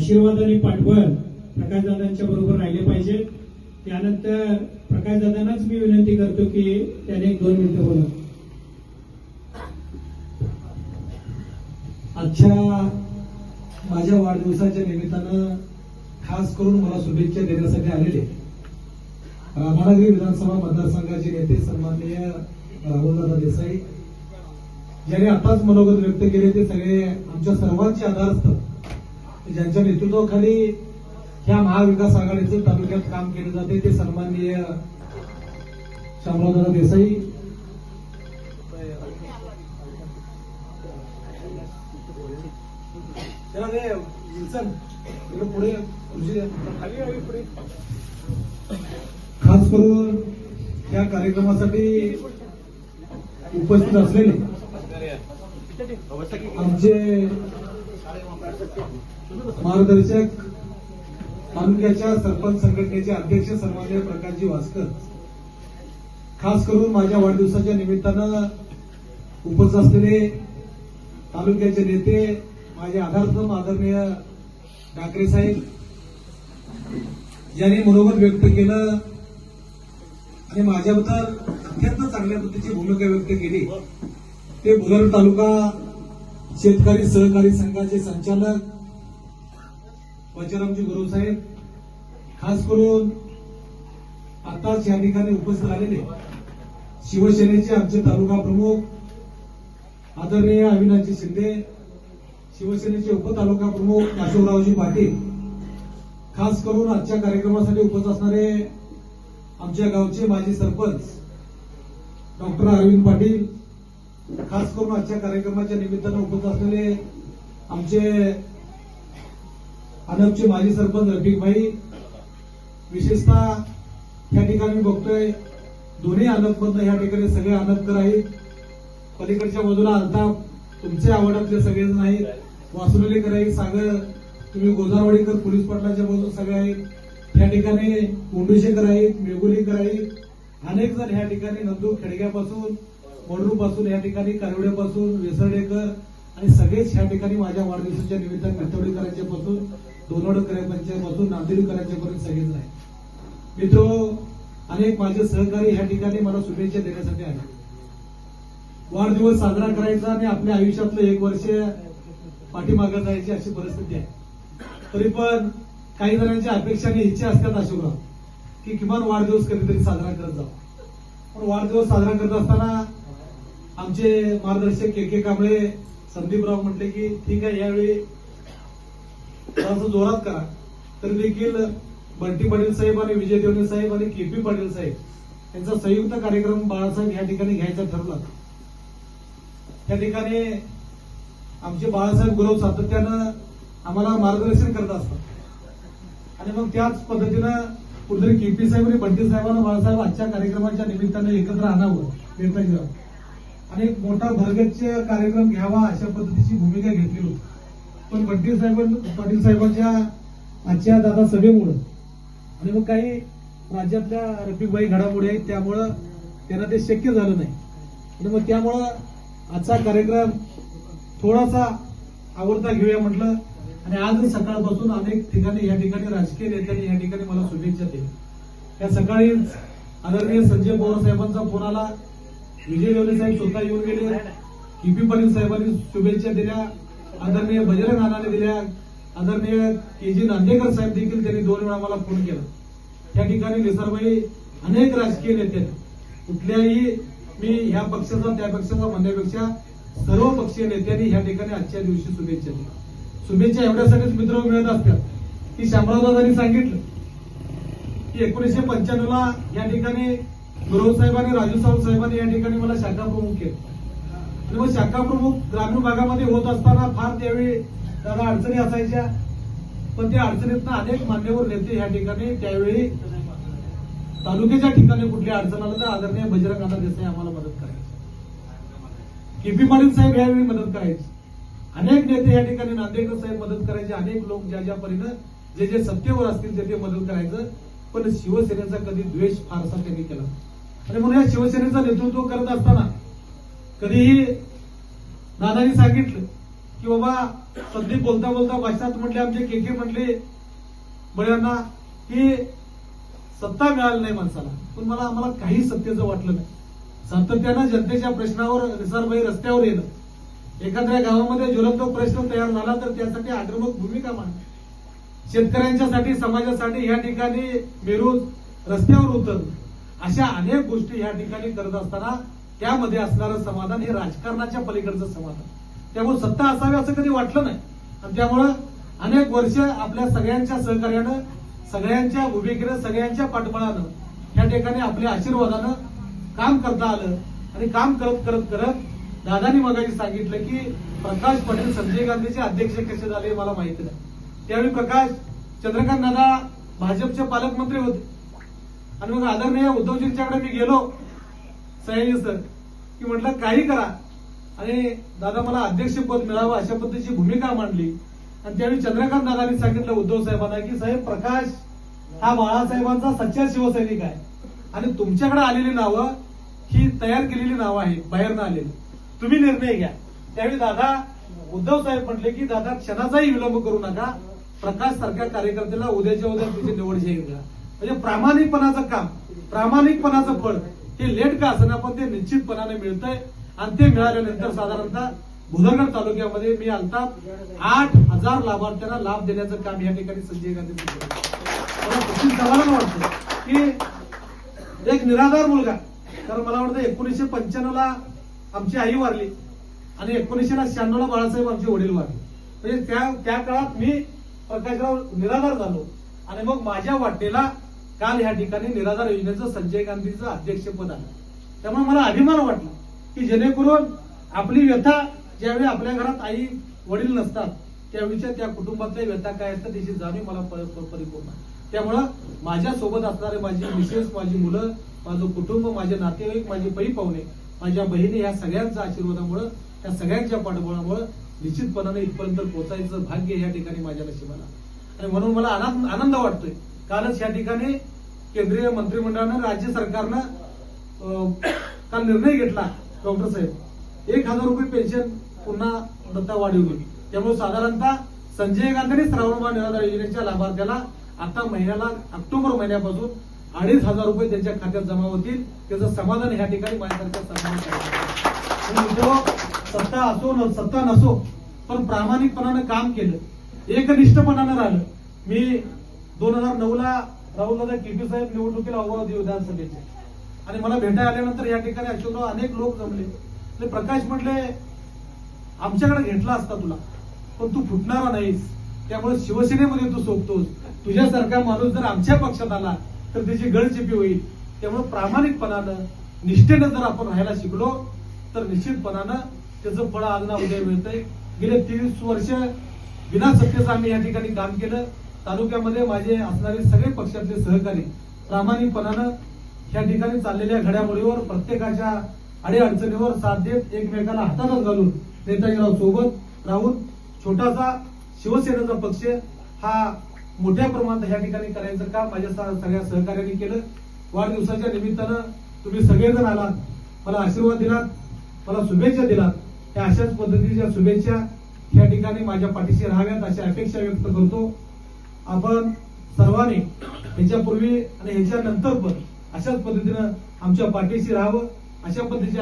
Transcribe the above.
आशीर्वादाने पाठवत प्रकाशदादांच्या बरोबर राहिले पाहिजे. त्यानंतर प्रकाशदादांनाच मी विनंती करतो की त्याने एक दोन मिनिटं बोला. आजच्या माझ्या वाढदिवसाच्या निमित्तानं खास करून मला शुभेच्छा देण्यासाठी आलेले. राधानगरी विधानसभा मतदारसंघाचे नेते सन्माननीय राहुलदादा देसाई ज्यांनी आताच मनोगत व्यक्त केले ते सगळे आमच्या सर्वांचे आधारस्तंभ ज्यांच्या नेतृत्वाखाली ह्या महाविकास आघाडीचं तालुक्यात काम केलं जाते ते सन्माननीय शामरावदादा देसाई. पुढे. खास करून या कार्यक्रमासाठी उपस्थित असलेले आमचे मार्गदर्शक तालुक्याच्या सरपंच संघटनेचे अध्यक्ष सन्मान्य प्रकाशजी वास्कर. खास करून माझ्या वाढदिवसाच्या निमित्तानं उपस्थित असलेले तालुक्याचे नेते माझे आधारस्तंभ आदरणीय ठाकरे साहेब ज्यांनी मनोगत व्यक्त केलं आणि माझ्याबद्दल अत्यंत चांगल्या पद्धतीची भूमिका व्यक्त केली. ते बुधर तालुका शेतकरी सहकारी संघाचे संचालक पंचरामजी गुरु साहेब खास करून आताच या ठिकाणी उपस्थित झालेले शिवसेनेचे आमचे तालुका प्रमुख आदरणीय अविनाशजी शिंदे शिवसेनेचे उपतालुका प्रमुख काशवरावजी पाटील खास करून आजच्या कार्यक्रमासाठी उपस्थित असणारे आमच्या गावचे माजी सरपंच डॉक्टर अरविंद पाटील खास करून आजच्या कार्यक्रमाच्या निमित्तानं उपस्थित असलेले आमचे अनपचे माजी सरपंच रफिकभाई विशेषतः या ठिकाणी मी बघतोय दोन्ही अनपमधनं या ठिकाणी सगळे अनपकर आहेत. पलीकडच्या बाजूला अल्ताफ तुमचे आवडतले सगळेजण आहेत. वासुलेकर आहेत सागर तुम्ही गोजारवाडीकर पोलीस पाटलाच्या बाजूला सगळे आहेत. या ठिकाणी मुंडुशेकर आहेत मेगुलीकर आहेत. अनेक जण या ठिकाणी नंदू खेडग्यापासून वडरू पासून या ठिकाणी कारवड्यापासून वेसर्डेकर आणि सगळेच या ठिकाणी माझ्या वाढदिवसाच्या निमित्तानं मेथवडीकरांच्या पासून दोनवडकरांच्या पासून नांदेडकरांच्या पर्यंत नाही मित्र अनेक माझे सहकारी या ठिकाणी मला शुभेच्छा देण्यासाठी आले. वाढदिवस साजरा करायचा आणि आपल्या आयुष्यातलं एक वर्ष पाठीमागं जायची अशी परिस्थिती आहे. तरी पण काही जणांच्या अपेक्षा आणि इच्छा असतात अशोकराव की किमान वाढदिवस कधीतरी साजरा करत जावा. पण वाढदिवस साजरा करत असताना आमचे मार्गदर्शक के के कांबळे संदीपराव म्हटले की ठीक आहे यावेळी थोडंसं जोरात करा. तरी देखील बंटी पाटील साहेब आणि विजय देवणे साहेब आणि के पी पाटील साहेब यांचा संयुक्त कार्यक्रम बाळासाहेब या ठिकाणी घ्यायचा ठरला. त्या ठिकाणी आमचे बाळासाहेब गुरव सातत्यानं आम्हाला मार्गदर्शन करत असतात. आणि मग त्याच पद्धतीनं कुठेतरी केपी साहेब आणि बंटी साहेबांना बाळासाहेब आजच्या कार्यक्रमाच्या निमित्तानं एकत्र आणावं निर्णय आणि एक मोठा भरगच्च कार्यक्रम घ्यावा अशा पद्धतीची भूमिका घेतली होती. पण बंटी साहेब पाटील साहेबांच्या आजच्या दादा सभेमुळं. आणि मग काही राज्यातल्या रफिकबाई घडामोडी आहेत त्यामुळं त्यांना ते शक्य झालं नाही. आणि मग त्यामुळं आजचा कार्यक्रम थोडासा आवडता घेऊया म्हटलं. आणि आज सकाळपासून अनेक ठिकाणी या ठिकाणी राजकीय नेत्यांनी या ठिकाणी मला शुभेच्छा दिल्या. त्या सकाळीच आदरणीय संजय पवार साहेबांचा फोन आला. विजय देवले साहेब स्वतः येऊन गेले. किपी पाटील साहेबांनी शुभेच्छा दिल्या. आदरणीय बजरंग नानाने दिल्या. आदरणीय के जी नांदेकर साहेब देखील त्यांनी दोन वेळा मला फोन केला. त्या ठिकाणी निसरबाई अनेक राजकीय नेते कुठल्याही मी ह्या पक्षाचा त्या पक्षाचा म्हणण्यापेक्षा सर्व पक्षीय नेत्यांनी ह्या ठिकाणी आजच्या दिवशी शुभेच्छा दिल्या. शुभेच्छा एवढ्यासाठीच मित्र मिळत असतात. की शामरावदादांनी सांगितलं की एकोणीसशे पंच्याण्णवला या ठिकाणी गुरव साहेबांनी राजू साहेब साहेबांनी या ठिकाणी मला शाखा प्रमुख केलं. मग शाखा प्रमुख ग्रामीण भागामध्ये होत असताना फार त्यावेळी त्याला अडचणी असायच्या. पण त्या अडचणीतनं अनेक मान्यवर नेते या ठिकाणी त्यावेळी तालुक्याच्या ठिकाणी कुठली अडचण आलं तर आदरणीय बजरंग नाना देसाई आम्हाला मदत करायची. केपी पाटील साहेब यावेळी मदत करायची. अनेक नेते या ठिकाणी नांदेडकर साहेब मदत करायचे. अनेक लोक ज्या ज्या परीनं जे जे सत्तेवर असतील ते ते मदत करायचं. पण शिवसेनेचा कधी द्वेष फारसा त्यांनी केला आणि म्हणून या शिवसेनेचं नेतृत्व करत असताना कधीही नानांनी सांगितलं की बाबा संदीप बोलता बोलता भाषणात म्हटले आमचे के के म्हटले बळ्यांना की सत्ता मिळाली नाही माणसाला. पण मला आम्हाला काही सत्तेचं वाटलं नाही. सातत्यानं जनतेच्या प्रश्नावर निसारबाई रस्त्यावर येणं. एखाद्या गावामध्ये ज्वलंत प्रश्न तयार झाला तर त्यासाठी आक्रमक भूमिका मांडणं. शेतकऱ्यांच्यासाठी समाजासाठी या ठिकाणी बेरोज रस्त्यावर उतरणं. अशा अनेक गोष्टी या ठिकाणी करत असताना त्यामध्ये असणारं समाधान हे राजकारणाच्या पलीकडचं समाधान. त्यामुळे सत्ता असावी असं कधी वाटलं नाही. आणि त्यामुळं अनेक वर्ष आपल्या सगळ्यांच्या सहकार्यानं सगळ्यांच्या भूमिकेनं सगळ्यांच्या पाठबळानं या ठिकाणी आपल्या आशीर्वादानं काम करता आलं. आणि काम करत करत करत दादानी मगाशी सांगितलं की प्रकाश पटेल संजय गांधीचे अध्यक्ष कसे झाले मला माहिती नाही. त्यावेळी प्रकाश चंद्रकांत दादा भाजपचे पालकमंत्री होते. आणि मग आदरणीय उद्धवजींच्याकडे मी गेलो. सयाजी सर की म्हटलं काही करा. आणि दादा मला अध्यक्षपद मिळावं अशा पद्धतीची भूमिका मांडली. आणि त्यावेळी चंद्रकांत दादांनी सांगितलं उद्धव साहेबांना की साहेब प्रकाश हा बाळासाहेबांचा सच्चा शिवसैनिक आहे. आणि तुमच्याकडे आलेली नावं ही तयार केलेली नावं आहेत बाहेरनं आलेली. तुम्ही निर्णय घ्या. त्यावेळी दादा उद्धव साहेब म्हटले की दादा क्षणाचाही विलंब करू नका. प्रकाश सारख्या कार्यकर्त्याला उद्याच्या उद्या तुमची निवड जाहीर करा. म्हणजे प्रामाणिकपणाचं काम प्रामाणिकपणाचं फळ. हे लेट का असं पण ते निश्चितपणाने मिळतंय आणि ते मिळाल्यानंतर साधारणतः भुदरगड तालुक्यामध्ये मी आता आठ हजार लाभार्थ्यांना लाभ देण्याचं काम या ठिकाणी संजय गांधी केलं. मला वाटतं की एक निराधार मुलगा कारण मला वाटतं एकोणीसशे पंच्याण्णव ला आमची आई वारली आणि एकोणीसशे शहाण्णव ला बाळासाहेब आमचे वडील वारले म्हणजे त्या त्या काळात मी प्रकाशराव निराधार झालो आणि मग माझ्या वाटेला काल या ठिकाणी निराधार योजनेचं संजय गांधीचं अध्यक्षपद आलं. त्यामुळे मला अभिमान वाटला की जेणेकरून आपली व्यथा ज्यावेळी आपल्या घरात आई वडील नसतात त्यावेळीच्या त्या कुटुंबातल्या व्यथा काय असतात त्याची जाणीव मला परिपूर्ण त्यामुळं माझ्या सोबत असणारे माझी मिसेस माझी मुलं माझं कुटुंब माझे नातेवाईक माझे बही पाहुणे माझ्या बहिणी या सगळ्यांच्या आशीर्वादामुळं त्या सगळ्यांच्या पाठबळामुळं निश्चितपणाने इथपर्यंत पोहोचायचं भाग्य या ठिकाणी माझ्या नशिबाला आणि म्हणून मला आनंद आनंद वाटतोय कालच या ठिकाणी केंद्रीय मंत्रिमंडळानं राज्य सरकारनं काल निर्णय घेतला डॉक्टर साहेब. एक हजार रुपये पेन्शन पुन्हा दत्ता होती त्यामुळे साधारणतः संजय गांधी श्रावणबाळ निराधार योजनेच्या लाभार्थ्याला आता महिन्याला ऑक्टोबर महिन्यापासून अडीच हजार रुपये त्यांच्या खात्यात जमा होतील. त्याचं समाधान या ठिकाणी माझ्यासारख्या समाधान सत्ता असो न सत्ता नसो पण प्रामाणिकपणानं काम केलं. एकनिष्ठपणानं राहिलं. मी दोन हजार नऊ ला राहुल दादा केपी साहेब निवडणुकीला उभा होते विधानसभेचे. आणि मला भेटायला आल्यानंतर या ठिकाणी अशोकराव अनेक लोक जमले. ते प्रकाश म्हटले आमच्याकडे घेतला असता तुला पण तू फुटणारा नाहीस. त्यामुळे शिवसेनेमध्ये तू सोपतोस. तुझ्यासारखा माणूस जर आमच्या पक्षात आला तर त्याची गळचिपी होईल. त्यामुळे प्रामाणिकपणानं निष्ठेनं जर आपण राहायला शिकलो तर निश्चितपणानं त्याचं फळ आज ना उद्या मिळतंय. गेले तीस वर्ष बिना सत्तेचं आम्ही या ठिकाणी काम केलं. तालुक्यामध्ये माझे असणारे सगळे पक्षातले सहकारी प्रामाणिकपणानं या ठिकाणी चाललेल्या घडामोडीवर प्रत्येकाच्या अडीअडचणीवर साथ देत एकमेकाला हाताला घालून नेताजीराव सोबत राहून छोटासा शिवसेनेचा पक्ष हा मोठ्या प्रमाणात या ठिकाणी करायचं काम माझ्या सगळ्या सहकार्याने केलं. वाढदिवसाच्या निमित्तानं तुम्ही सगळेजण आलात. मला आशीर्वाद दिलात. मला शुभेच्छा दिलात. त्या अशाच पद्धतीच्या शुभेच्छा या ठिकाणी माझ्या पाठीशी राहाव्यात अशी अपेक्षा व्यक्त करतो. आपण सर्वांनी ह्याच्यापूर्वी आणि ह्याच्यानंतर पण अशाच पद्धतीनं आमच्या पाठीशी राहावं अशा पद्धतीच्या